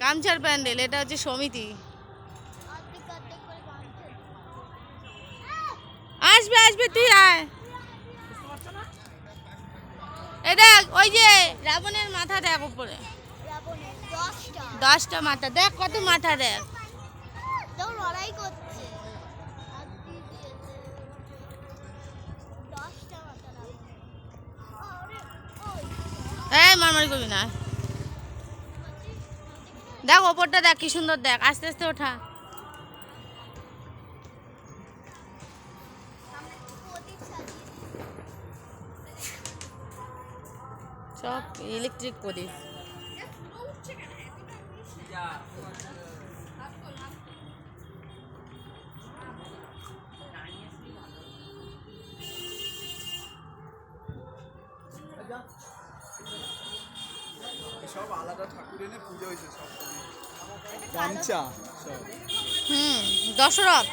গামছার প্যান্ডেল, এটা হচ্ছে সমিতি। আসবে আসবে, তুই আয়। দেখ, ওই যে রাবণের মাথা দেখ উপরে। দশটা মাথা, দেখ কত মাথা দেখ। এই মারমারি করবি না। দেখ ওপরটা দেখ কি সুন্দর দেখ। আস্তে আস্তে ওঠা। সব ইলেকট্রিক প্রদীপ সব আলাদা ঠাকুর এনে পুজো হয়েছে সব। গামছা সব হুম দশরথ।